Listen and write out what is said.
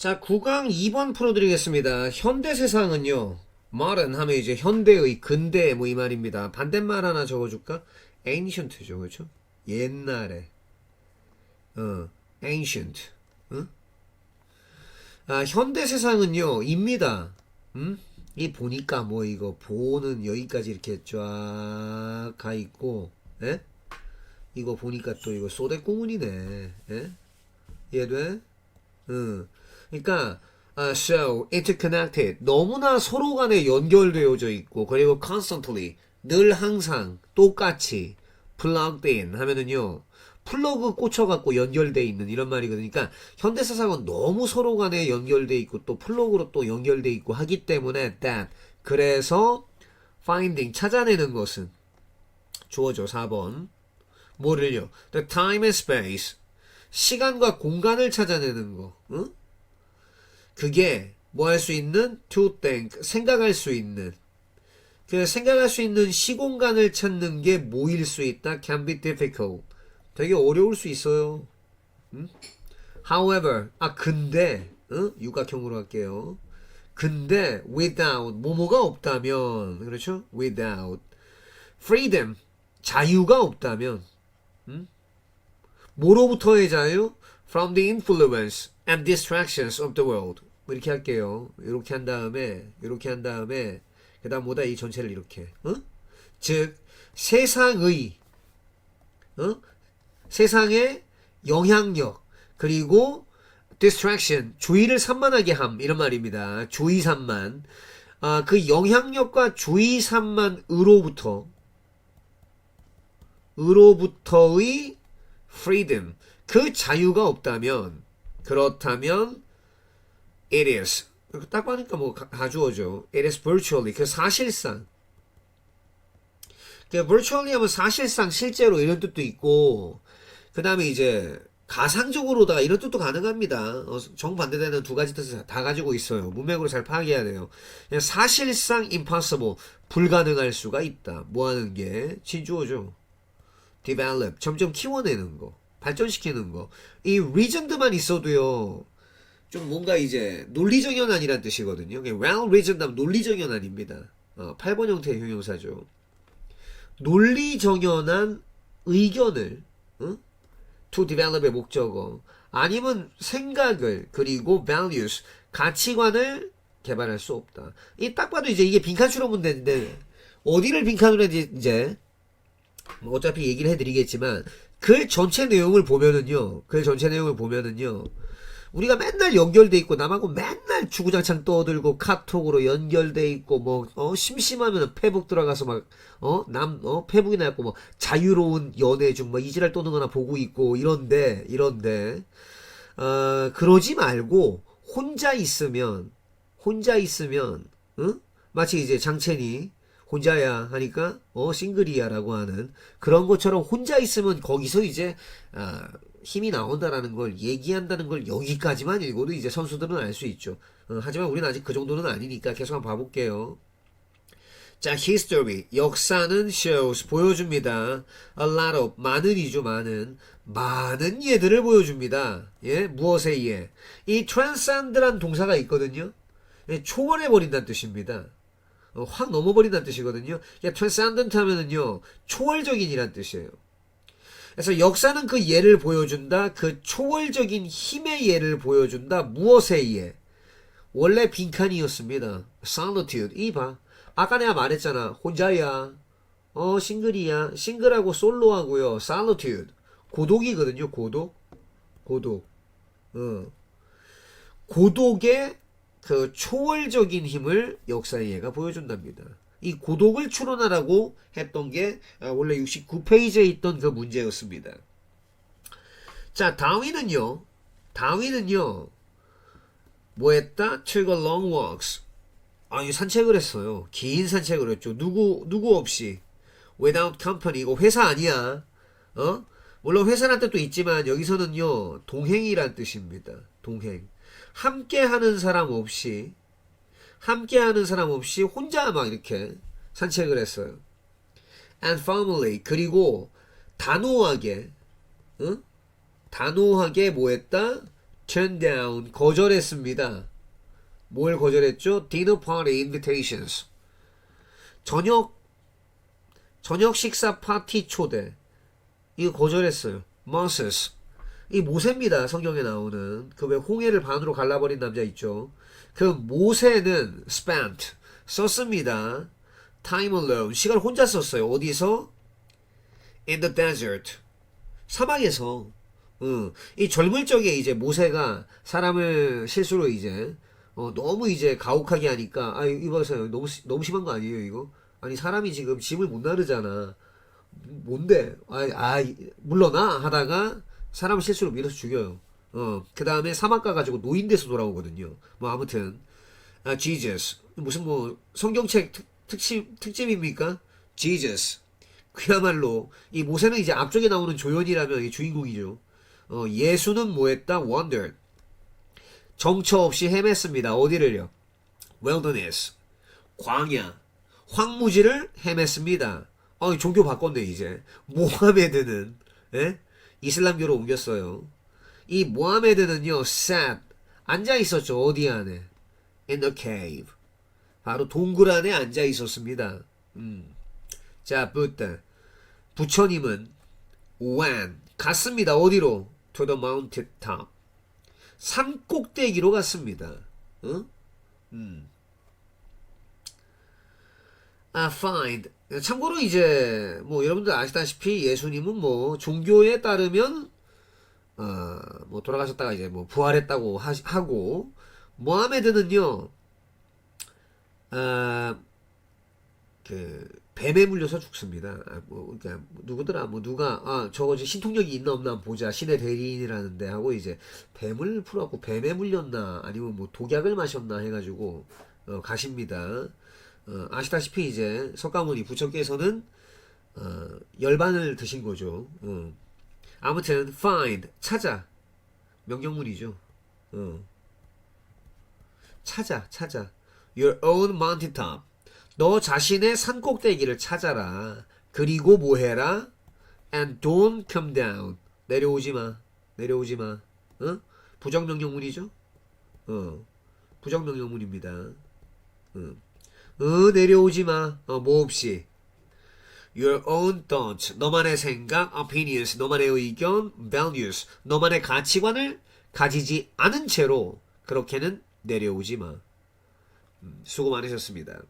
자, 9강 2번 풀어드리겠습니다. 현대 세상은요, modern 하면 이제 현대의, 근대 뭐 이 말입니다. 반대말 하나 적어줄까? ancient죠, 그렇죠? 옛날에. 어, ancient. 응? 아, 현대 세상은요, 입니다. 음? 이 보니까 뭐 이거 보는 여기까지 이렇게 쫙 가 있고, 예? 이거 보니까 또 이거 소대구문이네. 예? 이해돼? 응. 그러니까 아, so interconnected 너무나 서로 간에 연결되어져 있고 그리고 constantly 늘 항상 똑같이 plugged in 하면은요 플러그 꽂혀갖고 연결돼 있는 이런 말이거든요. 그러니까 현대 세상은 너무 서로 간에 연결돼 있고 또 플러그로 또 연결돼 있고 하기 때문에 that 그래서 finding 찾아내는 것은 주어져 4번 뭐를요? The time and space 시간과 공간을 찾아내는 거. 응? 그게 뭐 할 수 있는 to think 생각할 수 있는 그 생각할 수 있는 시공간을 찾는 게 뭐일 수 있다 can be difficult 되게 어려울 수 있어요 응? however 아 근데 응? 육각형으로 할게요 근데 without 뭐뭐가 없다면 그렇죠 without freedom 자유가 없다면 응? 뭐로부터의 자유? From the influence and distractions of the world. 뭐 이렇게 할게요. 이렇게 한 다음에, 이렇게 한 다음에, 그 다음 뭐다 이 전체를 이렇게. 어? 즉, 세상의, 어? 세상의 영향력, 그리고 distraction, 주의를 산만하게 함, 이런 말입니다. 주의 산만. 아, 그 영향력과 주의 산만으로부터, 으로부터의 freedom 그 자유가 없다면 그렇다면 it is 딱 보니까 뭐 가- 가주어죠 it is virtually 그 사실상 그 virtually 하면 사실상 실제로 이런 뜻도 있고 그 다음에 이제 가상적으로다가 이런 뜻도 가능합니다. 어, 정반대되는 두 가지 뜻을 다 가지고 있어요. 문맥으로 잘 파악해야 돼요. 사실상 impossible 불가능할 수가 있다. 뭐 하는 게 진주어죠. develop 점점 키워내는 거 발전시키는 거 이 reasoned만 있어도요 좀 뭔가 이제 논리정연한이란 뜻이거든요. 그냥 well reasoned 하면 논리정연한입니다. 어, 8번 형태의 형용사죠. 논리정연한 의견을 어? to develop의 목적어 아니면 생각을 그리고 values 가치관을 개발할 수 없다. 이 딱 봐도 이제 이게 빈칸추로 문제인데 어디를 빈칸으로 해야지 이제 뭐 어차피 얘기를 해드리겠지만 글 전체 내용을 보면은요 글 전체 내용을 보면은요 우리가 맨날 연결돼 있고 남하고 맨날 주구장창 떠들고 카톡으로 연결돼 있고 뭐 어, 심심하면 페북 들어가서 막어남어 페북이 나고 뭐 자유로운 연애 중뭐 이지랄 떠는 거나 보고 있고 이런데 이런데 어 그러지 말고 혼자 있으면 혼자 있으면 응? 마치 이제 장첸이 혼자야 하니까 어 싱글이야라고 하는 그런 것처럼 혼자 있으면 거기서 이제 아, 힘이 나온다라는 걸 얘기한다는 걸 여기까지만 읽어도 이제 선수들은 알 수 있죠. 어, 하지만 우리는 아직 그 정도는 아니니까 계속 한번 봐볼게요. 자, history 역사는 shows 보여줍니다. a lot of 많은이죠 많은 많은 예들을 보여줍니다. 예, 무엇에 의해 이 transcend란 동사가 있거든요. 예, 초월해 버린다는 뜻입니다. 어, 확 넘어버린다는 뜻이거든요. 그러니까 transcendent 하면은요, 초월적인이란 뜻이에요. 그래서 역사는 그 예를 보여준다. 그 초월적인 힘의 예를 보여준다. 무엇에 의해? 원래 빈칸이었습니다. solitude. 이봐. 아까 내가 말했잖아. 혼자야. 어, 싱글이야. 싱글하고 솔로하고요. solitude. 고독이거든요. 고독. 고독. 어. 고독의 그 초월적인 힘을 역사의 예가 보여준답니다. 이 고독을 추론하라고 했던 게 아, 원래 69페이지에 있던 그 문제였습니다. 자, 다윈은요. 다윈은요. 뭐 했다? A long walks. 아, 이 산책을 했어요. 긴 산책을 했죠. 누구 누구 없이. Without company. 이거 회사 아니야. 어? 물론 회사란 뜻도 있지만 여기서는요. 동행이란 뜻입니다. 동행. 함께 하는 사람 없이 함께 하는 사람 없이 혼자 막 이렇게 산책을 했어요. And family 그리고 단호하게 응? 단호하게 뭐 했다? turn down 거절했습니다. 뭘 거절했죠? dinner party invitations. 저녁 저녁 식사 파티 초대. 이거 거절했어요. Moses. 이 모세입니다. 성경에 나오는 그 왜 홍해를 반으로 갈라버린 남자 있죠. 그 모세는 spent 썼습니다. time alone 시간을 혼자 썼어요. 어디서? in the desert 사막에서. 어, 이 젊을 적에 이제 모세가 사람을 실수로 이제 어, 너무 이제 가혹하게 하니까 아 이봐서요 너무 시- 너무 심한 거 아니에요 이거? 아니 사람이 지금 짐을 못 나르잖아. 뭔데? 아, 아 물러나 하다가 사람을 실수로 밀어서 죽여요. 어, 그 다음에 사막 가가지고 노인 돼서 돌아오거든요. 뭐 아무튼 아 Jesus 무슨 뭐 성경책 특, 특집 특집입니까? Jesus 그야말로 이 모세는 이제 앞쪽에 나오는 조연이라면 이 주인공이죠. 어, 예수는 뭐했다? Wandered 정처 없이 헤맸습니다. 어디를요? Wilderness 광야 황무지를 헤맸습니다. 어, 종교 바꿨네 이제. 모하메드는 예? 이슬람교로 옮겼어요. 이 모하메드는요, sat 앉아 있었죠. 어디 안에? In the cave. 바로 동굴 안에 앉아 있었습니다. 음. 자, 부터 부처님은 went 갔습니다. 어디로? To the mountain top. 산 꼭대기로 갔습니다. 어? 음. 아, find. 참고로 이제 뭐 여러분들 아시다시피 예수님은 뭐 종교에 따르면 어, 뭐 돌아가셨다가 이제 뭐 부활했다고 하, 하고 모하메드는요. 아, 그 뱀에 물려서 죽습니다. 아, 뭐 그러니까 누구더라 뭐 누가 아 저거 이제 신통력이 있나 없나 보자 신의 대리인이라는데 하고 이제 뱀을 풀었고 뱀에 물렸나 아니면 뭐 독약을 마셨나 해가지고 어, 가십니다. 어, 아시다시피 이제 석가모니 부처께서는 어, 열반을 드신 거죠. 어. 아무튼 find 찾아 명령문이죠. 어. 찾아 찾아 your own mountain top 너 자신의 산 꼭대기를 찾아라. 그리고 뭐 해라? And don't come down. 내려오지 마. 내려오지 마. 어? 부정명령문이죠? 어. 부정명령문입니다. 어. 어, 내려오지 마. 어, 뭐 없이. Your own thoughts. 너만의 생각, opinions. 너만의 의견, values. 너만의 가치관을 가지지 않은 채로 그렇게는 내려오지 마. 음, 수고 많으셨습니다.